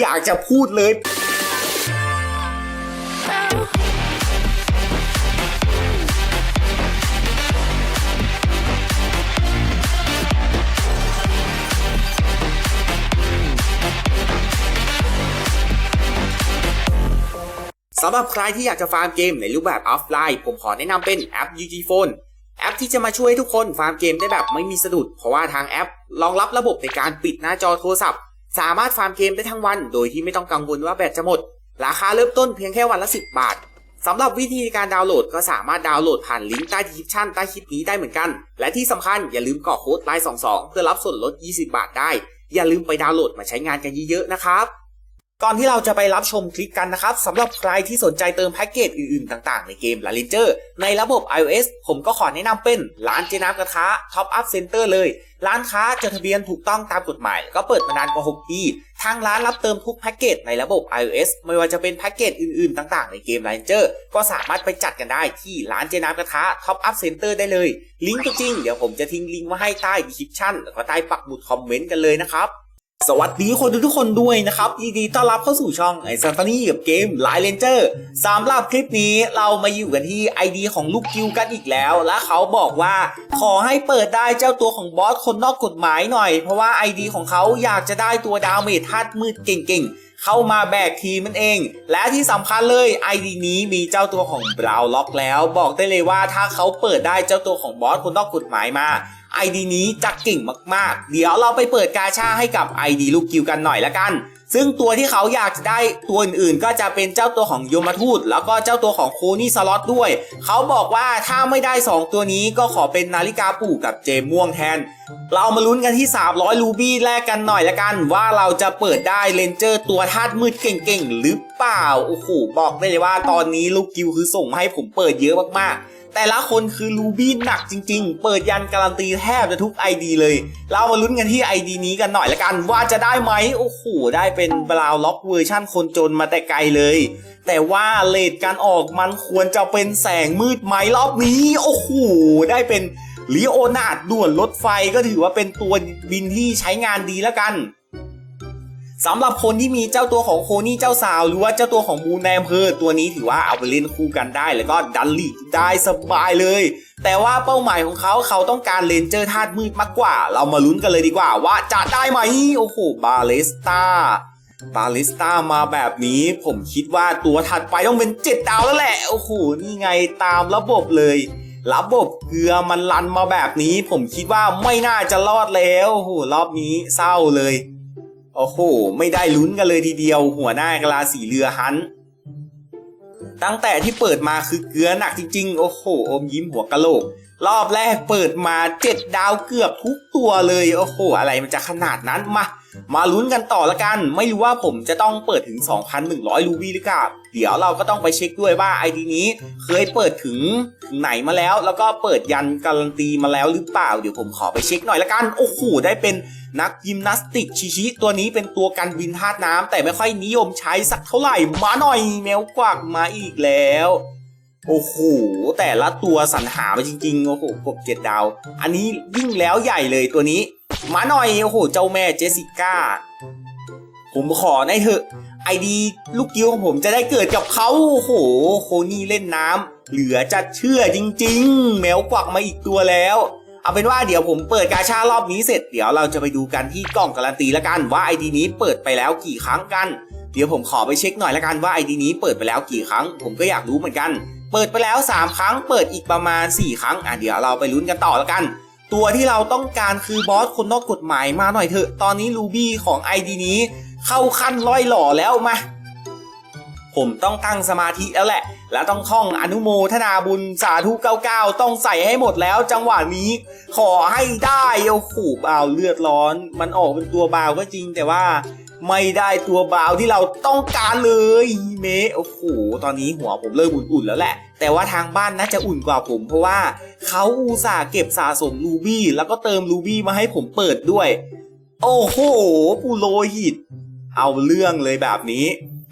อยากจะพูดเลยสำหรับใครที่อยากจะฟาร์มเกมในรูปแบบออฟไลน์ ผมขอแนะนำเป็นแอป UG Phone แอปที่จะมาช่วยทุกคนฟาร์มเกมได้แบบไม่มีสะดุด เพราะว่าทางแอปรองรับระบบในการปิดหน้าจอโทรศัพท์ สามารถฟาร์มเกมได้ทั้งวัน โดยที่ไม่ต้องกังวลว่าแบตจะหมด ราคาเริ่มต้นเพียงแค่วันละ 10 บาทสำหรับวิธีการดาวน์โหลดก็สามารถดาวน์โหลดผ่านลิงก์ใต้ดีคริปชั่นใต้คลิปนี้ได้เหมือนกัน และที่สำคัญอย่าลืมกรอกโค้ดไลน์22 เพื่อรับส่วนลด 20 บาทได้ อย่าลืมไปดาวน์โหลดมาใช้งานกันเยอะๆนะครับ ก่อนที่เราจะไปรับชมคลิปกันนะครับสำหรับใครที่สนใจเติมแพ็กเกจอื่นๆ ต่างๆ ในเกม La Ranger ในระบบ iOS ผมก็ขอแนะนำเป็นร้านเจน้ำกระทะ Top Up Center เลย ร้านค้าจดทะเบียนถูกต้องตามกฎหมาย ก็เปิดมานานกว่า 6 ปี ทางร้านรับเติมทุกแพ็กเกจในระบบ iOS ไม่ว่าจะเป็นแพ็กเกจอื่นๆ ต่างๆ ในเกม La Ranger ก็สามารถไปจัดกันได้ที่ร้านเจน้ำกระทะ Top Up Center ได้เลย ลิงก์ตัวจริง เดี๋ยวผมจะทิ้งลิงก์ไว้ให้ใต้ดีคริปชั่นแล้วก็ใต้ปักหมุดคอมเมนต์กันเลยนะครับ สวัสดีคนทุกคนด้วยนะครับยินดีต้อนรับเข้าสู่ช่องไอซันตานี่กับเกมไลเลนเจอร์สำหรับคลิปนี้เรามาอยู่กันที่ ID ของลูกกิวกันอีกแล้ว และเขาบอกว่าขอให้เปิดได้เจ้าตัวของบอสคนนอกกฎหมายหน่อย เพราะว่า ID ของเขาอยากจะได้ตัวดาวเมจธาตุมืดเก่งๆ เข้ามาแบกทีมมันเอง และที่สำคัญเลย ID นี้มีเจ้าตัวของบราวล็อกแล้ว บอกได้เลยว่าถ้าเขาเปิดได้เจ้าตัวของบอสคนนอกกฎหมายมา ID นี้จะเก่งมากๆ เดี๋ยวเราไปเปิดกาชาให้กับ ID ลูกกิวกันหน่อยละกัน ซึ่งตัวที่เขาอยากจะได้ตัวอื่นๆ ก็จะเป็นเจ้าตัวของโยมทูต แล้วก็เจ้าตัวของโคนี่สล็อตด้วย เขาบอกว่าถ้าไม่ได้ 2 ตัวนี้ก็ขอเป็นนาฬิกาปู่กับเจมม่วงแทน เรามาลุ้นกันที่ 300 รูบี้แรกกันหน่อยละกัน ว่าเราจะเปิดได้เลนเจอร์ตัวธาตุมืดเก่งๆ หรือเปล่า โอ้โหบอกได้เลยว่าตอนนี้ลูกกิวคือส่งมาให้ผมเปิดเยอะมากๆ แต่ละคนคือรูบี้หนักจริง ๆ เปิดยันการันตีแทบจะทุก ID เลย เรามาลุ้นกันที่ ID นี้กันหน่อยละกัน ว่าจะได้ไหมโอ้โหได้เป็นบราวล็อกเวอร์ชั่นคนจนมาแต่ไกลเลย แต่ว่าเลทการออกมันควรจะเป็นแสงมืดไหมรอบนี้ โอ้โหได้เป็นลีโอนาดด่วนรถไฟก็ถือว่าเป็นตัวบินที่ใช้งานดีแล้วกัน สำหรับคนที่มีเจ้าตัวของโคนี่เจ้าสาว หรือว่าเจ้าตัวของมูนในอำเภอตัวนี้ถือว่าเอาไปเล่นคู่กันได้ แล้วก็ดันลีกได้สบายเลย แต่ว่าเป้าหมายของเขาเขาต้องการเลนเจอร์ธาตุมืดมากกว่า เรามาลุ้นกันเลยดีกว่าว่าจะได้ไหม โอ้โหบาเลสตาบาเลสตามาแบบนี้ผมคิดว่าตัวถัดไปต้องเป็น7ดาวแล้วแหละ โอ้โห นี่ไงตามระบบเลย ระบบเกลือมันลันมาแบบนี้ ผมคิดว่าไม่น่าจะรอดแล้ว โอ้โห รอบนี้เศร้าเลย โอ้โห ไม่ได้ลุ้นกันเลยทีเดียว หัวหน้ากลาสีเรือฮันต์ตั้งแต่ที่เปิดมาคือเกลือหนักจริง ๆ โอ้โห อมยิ้มหัวกะโหลก รอบแรกเปิดมาเจ็ดดาวเกือบทุกตัวเลย โอ้โห อะไรมันจะขนาดนั้นมา มาลุ้นกันต่อละกัน ไม่รู้ว่าผมจะต้องเปิดถึง 2,100 รูบี้หรือเปล่าเดี๋ยวเราก็ต้องไปเช็คด้วยว่าไอดีนี้เคยเปิดถึงถึงไหนมาแล้ว แล้วก็เปิดยันการันตีมาแล้วหรือเปล่า เดี๋ยวผมขอไปเช็คหน่อยละกัน โอ้โหได้เป็นนักยิมนาสติกชิชิ ตัวนี้เป็นตัวกันบินธาตุน้ำแต่ไม่ค่อยนิยมใช้สักเท่าไหร่มาหน่อยแมวกวักมาอีกแล้วโอ้โห แต่ละตัวสรรหามาจริงๆ โอ้โหกบเจ็ดดาว อันนี้ยิ่งแล้วใหญ่เลยตัวนี้ มาหน่อยโอ้โหเจ้าแม่เจสสิก้า ผมขอในอยเถอะไอดีลูกกิ้วของผมจะได้เกิดกับเขาโอ้โห โคนี่เล่นน้ำเหลือจะเชื่อจริง ๆ แมวกวักมาอีกตัวแล้วเอาเป็นว่าเดี๋ยวผมเปิดกาชารอบนี้เสร็จเดี๋ยวเราจะไปดูกันที่กล่องการันตีละกันว่าไอดีนี้เปิดไปแล้วกี่ครั้งกัน เดี๋ยวผมขอไปเช็คหน่อยละกันว่าไอดีนี้เปิดไปแล้วกี่ครั้ง ผมก็อยากรู้เหมือนกัน เปิดไปแล้ว 3 ครั้ง เปิดอีกประมาณ 4 ครั้งอะเดี๋ยวเราไปลุ้นกันต่อละกัน ตัวที่เราต้องการคือบอสคนนอกกฎหมายมาหน่อยเถอะ ตอนนี้ลูบี้ของไอดีนี้เข้าขั้นร้อยหล่อแล้วมา ผมต้องตั้งสมาธิแล้วแหละ และต้องท่องอนุโมทนาบุญสาธุ99 ต้องใส่ให้หมดแล้วจังหวะนี้ ขอให้ได้ โอ้โหบาเลือดร้อน มันออกเป็นตัวเบาก็จริงแต่ว่า ไม่ได้ตัวบาวที่เราต้องการเลยเมะโอ้โหตอนนี้หัวผมเริ่มอุ่นๆแล้วแหละ แต่ว่าทางบ้านน่าจะอุ่นกว่าผม เพราะว่าเขาอุตส่าห์เก็บสะสมรูบี้แล้วก็เติมรูบี้มาให้ผมเปิดด้วย โอ้โหปูโรหิต เอาเรื่องเลยแบบนี้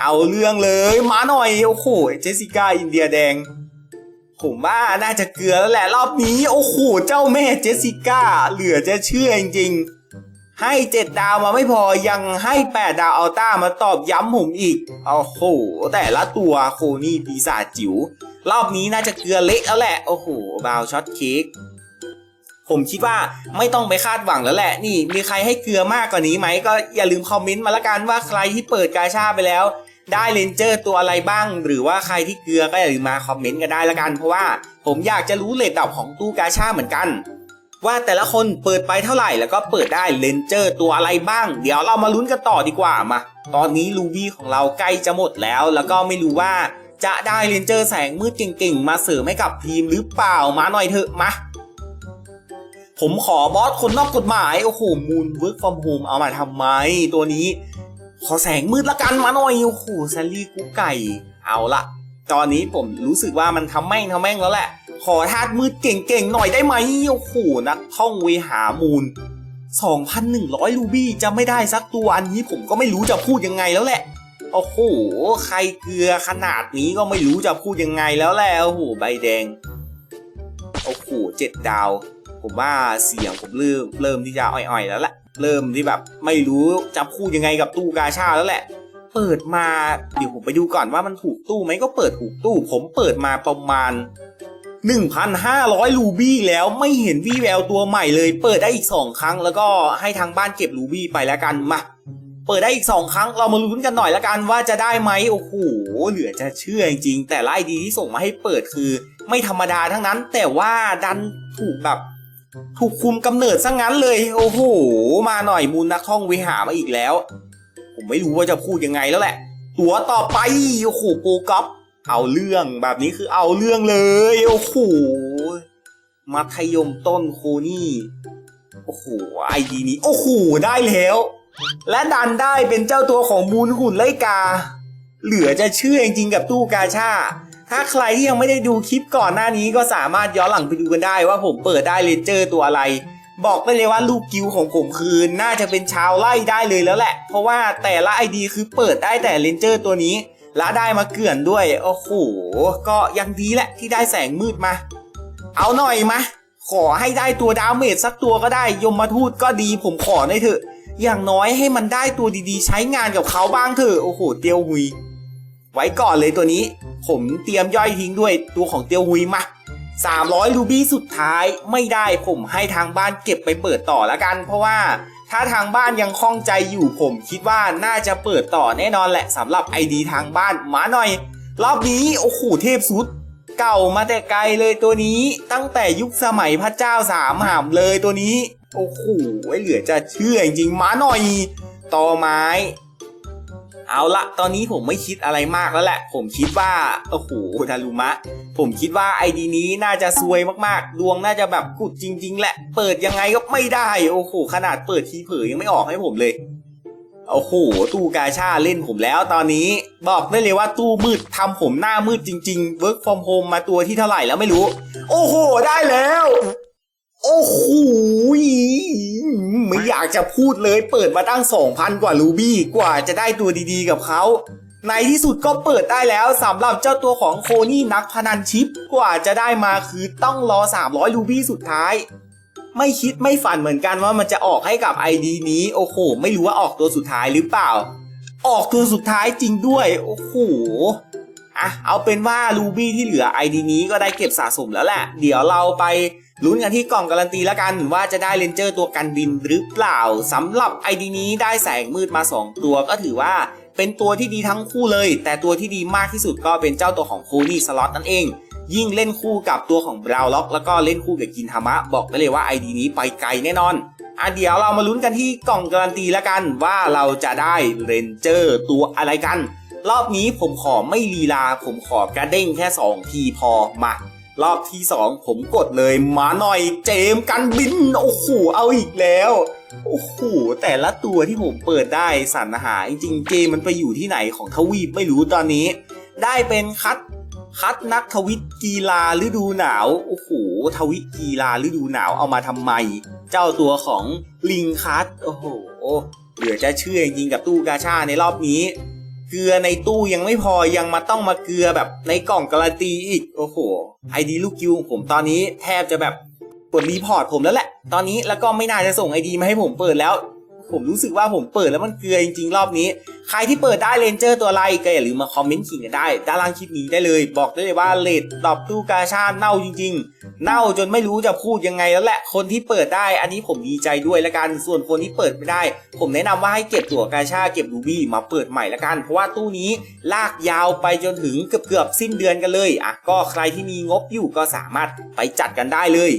เอาเรื่องเลยมาหน่อยโอ้โหเจสสิก้าอินเดียแดงผมว่าน่าจะเกลือแล้วแหละรอบนี้ โอ้โห เจ้าแม่เจสสิก้า เหลือจะเชื่อจริงๆ ให้เจ็ดดาวมาไม่พอยังให้แปดดาวอัลต้ามาตอบย้ำผมอีกโอ้โห แต่ละตัวโคนี่ปีศาจจิ๋วรอบนี้น่าจะเกลือเละแล้วแหละ โอ้โหบาวช็อตเค้กผมคิดว่าไม่ต้องไปคาดหวังแล้วแหละ นี่มีใครให้เกลือมากกว่านี้ไหม ก็อย่าลืมคอมเมนต์มาละกันว่าใครที่เปิดกาชาไปแล้ว ได้เลนเจอร์ตัวอะไรบ้าง หรือว่าใครที่เกลือก็อย่าลืมมาคอมเมนต์กันได้ละกัน เพราะว่าผมอยากจะรู้เลทดับของตู้กาชาเหมือนกัน ว่าแต่ละคนเปิดไปเท่าไหร่แล้วก็เปิดได้เลนเจอร์ตัวอะไรบ้าง เดี๋ยวเรามาลุ้นกันต่อดีกว่ามา ตอนนี้ลูบี้ของเราใกล้จะหมดแล้ว แล้วก็ไม่รู้ว่าจะได้เลนเจอร์แสงมืดเก่งๆ มาเสริมให้กับทีมหรือเปล่ามาหน่อยเถอะมา ผมขอบอสคนนอกกฎหมาย โอ้โหมูนเวิร์กฟอร์มโฮมเอามาทำไมตัวนี้ ขอแสงมืดละกันมาหน่อยโอ้โหแซลลี่กุ๊กไก่ เอาละตอนนี้ผมรู้สึกว่ามันทำแม่งทำแม่งแล้วแหละ ขอธาตุมืดเก่งๆ หน่อยได้ไหมโอ้โหนักท่องเวหามูล 2,100 รูบี้จะไม่ได้สักตัวอันนี้ผมก็ไม่รู้จะพูดยังไงแล้วแหละ โอ้โห ใครเกลือขนาดนี้ก็ไม่รู้จะพูดยังไงแล้วแหละ โอ้โห ใบแดง โอ้โหเจ็ดดาว ผมว่าเสียงผมเริ่มเริ่มที่จะอ่อยๆ แล้วแหละ เริ่มที่แบบไม่รู้จะพูดยังไงกับตู้กาชาแล้วแหละ เปิดมา เดี๋ยวผมไปดูก่อนว่ามันถูกตู้ไหมก็เปิดถูกตู้ ผมเปิดมาประมาณ 1,500 รูบี้แล้วไม่เห็นวี่แววตัวใหม่เลย เปิดได้อีก 2 ครั้ง แล้วก็ให้ทางบ้านเก็บรูบี้ไปแล้วกันมาเปิดได้อีก 2 ครั้งเรามาลุ้นกันหน่อยละกันว่าจะได้ไหมโอ้โหเหลือจะเชื่อจริงๆแต่ไล่ดีที่ส่งมาให้เปิดคือ ไม่ธรรมดาทั้งนั้น แต่ว่าดันถูกแบบถูกคุมกำเนิดซะงั้นเลย โอ้โห มาหน่อยมูลนักท่องเวหามาอีกแล้ว ผมไม่รู้ว่าจะพูดยังไงแล้วแหละ ตัวต่อไปโอ้โหโปรก๊อ เอาเรื่องแบบนี้คือเอาเรื่องเลยโอ้โหมัธยมต้นโคนี่โอ้โหไอดีนี้โอ้โหได้แล้ว และดันได้เป็นเจ้าตัวของมูลหุ่นไลกา เหลือจะเชื่อจริงๆกับตู้กาชาถ้าใครที่ยังไม่ได้ดูคลิปก่อนหน้านี้ก็สามารถย้อนหลังไปดูกันได้ว่าผมเปิดได้เลนเจอร์ตัวอะไร บอกได้เลยว่าลูกกิวของผมคือน่าจะเป็นชาวไล่ได้เลยแล้วแหละ เพราะว่าแต่ละไอดีคือเปิดได้แต่เลนเจอร์ตัวนี้ และได้มาเกลื่อนด้วย โอ้โห ก็ยังดีแหละที่ได้แสงมืดมา เอาหน่อยมา ขอให้ได้ตัวดาวเมจสักตัวก็ได้ยมมาทูตก็ดีผมขอได้เถอะ อย่างน้อยให้มันได้ตัวดีๆ ใช้งานกับเขาบ้างเถอะ โอ้โห เตียวหุย ไว้ก่อนเลยตัวนี้ ผมเตรียมย่อยทิ้งด้วยตัวของเตียวหุยมา300รูบี้สุดท้ายไม่ได้ผมให้ทางบ้านเก็บไปเปิดต่อแล้วกัน เพราะว่า ถ้าทางบ้านยังคล่องใจอยู่ผมคิดว่าน่าจะเปิดต่อแน่นอนแหละสำหรับไอดีทางบ้านมาหน่อย รอบนี้โอ้โหเทพสุด เก่ามาแต่ไกลเลยตัวนี้ตั้งแต่ยุคสมัยพระเจ้าสามหามเลยตัวนี้ โอ้โหเหลือจะเชื่อจริงๆมาหน่อย ต่อไม้ เอาละตอนนี้ผมไม่คิดอะไรมากแล้วแหละ ผมคิดว่าโอ้โหทารุมะ ผมคิดว่าไอดีนี้น่าจะซวยมากๆ ดวงน่าจะแบบกุดจริง ๆ แหละ เปิดยังไงก็ไม่ได้ โอ้โห ขนาดเปิดทีเผยยังไม่ออกให้ผมเลยโอ้โห ตู้กาชาเล่นผมแล้วตอนนี้บอกได้เลยว่าตู้มืดทำผมหน้ามืดจริงๆ work from home มาตัวที่เท่าไหร่แล้วไม่รู้ โอ้โห ได้แล้ว โอ้โหไม่อยากจะพูดเลยเปิดมาตั้ง 2,000 กว่ารูบี้กว่าจะได้ตัวดีๆกับเขาในที่สุดก็เปิดได้แล้วสำหรับเจ้าตัวของโคนี่นักพนันชิปกว่าจะได้มาคือต้องรอ 300 รูบี้สุดท้าย ไม่คิดไม่ฝันเหมือนกันว่ามันจะออกให้กับ ID นี้ โอ้โห ไม่รู้ว่าออกตัวสุดท้ายหรือเปล่า ออกตัวสุดท้ายจริงด้วย โอ้โหอะเอาเป็นว่ารูบี้ที่เหลือ ID นี้ก็ได้เก็บสะสมแล้วแหละ เดี๋ยวเราไป ลุ้นกันที่กล่องการันตีแล้วกันว่าจะได้เลนเจอร์ตัวกันบินหรือเปล่าสำหรับ ID นี้ได้แสงมืดมา 2 ตัวก็ถือว่าเป็นตัวที่ดีทั้งคู่เลย แต่ตัวที่ดีมากที่สุดก็เป็นเจ้าตัวของโคนี่สล็อตนั่นเอง ยิ่งเล่นคู่กับตัวของบราวล็อก แล้วก็เล่นคู่กับกินธรรมะ บอกได้เลยว่า ID นี้ไปไกลแน่นอนอะเดี๋ยวเรามาลุ้นกันที่กล่องการันตีแล้วกันว่าเราจะได้เรนเจอร์ตัวอะไรกัน รอบนี้ผมขอไม่ลีลา ผมขอกระเด้งแค่ 2 ทีพอมา รอบที่ 2 ผมกดเลยมาหน่อยเจมกันบิน โอ้โหเอาอีกแล้ว โอ้โหแต่ละตัวที่ผมเปิดได้สรรหาจริงๆเกมมันไปอยู่ที่ไหนของทวีปไม่รู้ตอนนี้ ได้เป็นคัดคัดนักทวิตกีฬาฤดูหนาว โอ้โห ทวิตกีฬาฤดูหนาวเอามาทำไม เจ้าตัวของลิงคัสโอ้โห เหลือจะเชื่อจริงกับตู้กาชาในรอบนี้ เกลือในตู้ยังไม่พอยังมาต้องมาเกลือแบบในกล่องการันตีอีก โอ้โหไอดีลูกคิวของผมตอนนี้แทบจะแบบกดรีพอร์ตผมแล้วแหละ ตอนนี้แล้วก็ไม่น่าจะส่งไอดีมาให้ผมเปิดแล้ว ผมรู้สึกว่าผมเปิดแล้วมันเกลือจริงๆ รอบนี้ ใครที่เปิดได้เลนเจอร์ตัวอะไรก็อย่าลืมมาคอมเมนต์ขิงกันได้ ด้านล่างคลิปนี้ได้เลย บอกได้เลยว่าเลดดอบตู้กาชาเน่าจริง ๆ เน่าจนไม่รู้จะพูดยังไงแล้วแหละ คนที่เปิดได้ อันนี้ผมดีใจด้วยละกัน ส่วนคนที่เปิดไม่ได้ ผมแนะนำว่าให้เก็บตัวกาชาเก็บรูบี้มาเปิดใหม่ละกัน เพราะว่าตู้นี้ลากยาวไปจนถึงเกือบๆสิ้นเดือนกันเลย อะ ก็ใครที่มีงบอยู่ก็สามารถไปจัดกันได้เลย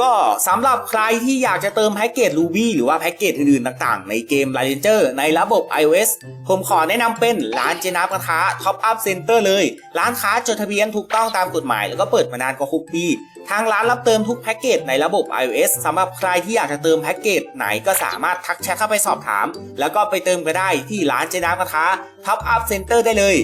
ก็สำหรับใครที่อยากจะเติมแพ็กเกจ Ruby หรือว่าแพ็กเกจอื่นๆต่างๆ ในเกม l i g e n d e r ในระบบ iOS ผมขอแนะนำเป็นร้านเจนับกระทะ Top Up Center เลย ร้านค้าจดทะเบียนถูกต้องตามกฎหมาย แล้วก็เปิดมานานกว่า6ปี ทางร้านรับเติมทุกแพ็กเกจในระบบ iOS สำหรับใครที่อยากจะเติมแพ็กเกจไหนก็สามารถทักแชทเข้าไปสอบถาม แล้วก็ไปเติมก็ได้ที่ร้านเจนับกระทะ Top Up Center ได้เลย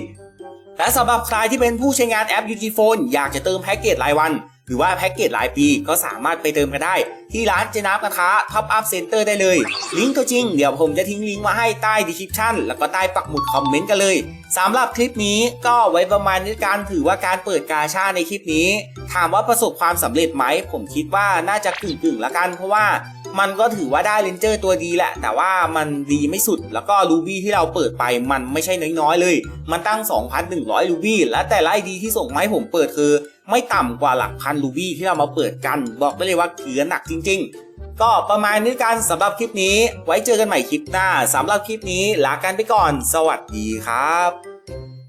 และสำหรับใครที่เป็นผู้ใช้งานแอป UG Phone อยากจะเติมแพ็กเกจรายวัน รือว่าแพ็กเกจรายปีก็สามารถไปเติมกันได้ ที่ร้านเจนับกระทะท็อปอัพเซ็นเตอร์ได้เลย ลิงก์ก็จริง เดี๋ยวผมจะทิ้งลิงก์มาให้ใต้ดีคริปชั่นแล้วก็ใต้ปักหมุดคอมเมนต์กันเลยสำหรับคลิปนี้ก็ไว้ประมาณนี้การถือว่าการเปิดกาชาในคลิปนี้ ถามว่าประสบความสำเร็จไหมผมคิดว่าน่าจะกึ่งๆละกันเพราะว่า มันก็ถือว่าได้เลนเจอร์ตัวดีแหละ แต่ว่ามันดีไม่สุดแล้วก็รูบี้ที่เราเปิดไปมันไม่ใช่น้อยๆเลย มันตั้ง 2,100รูบี้และแต่ละไอดีที่ส่งมาให้ผมเปิดคือ ไม่ต่ำกว่าหลักพันรูบี้ที่เรามาเปิดกัน บอกได้เลยว่าเขือหนักจริง ๆก็ประมาณนี้กันสำหรับคลิปนี้ ไว้เจอกันใหม่คลิปหน้าสำหรับคลิปนี้ลากันไปก่อน สวัสดีครับ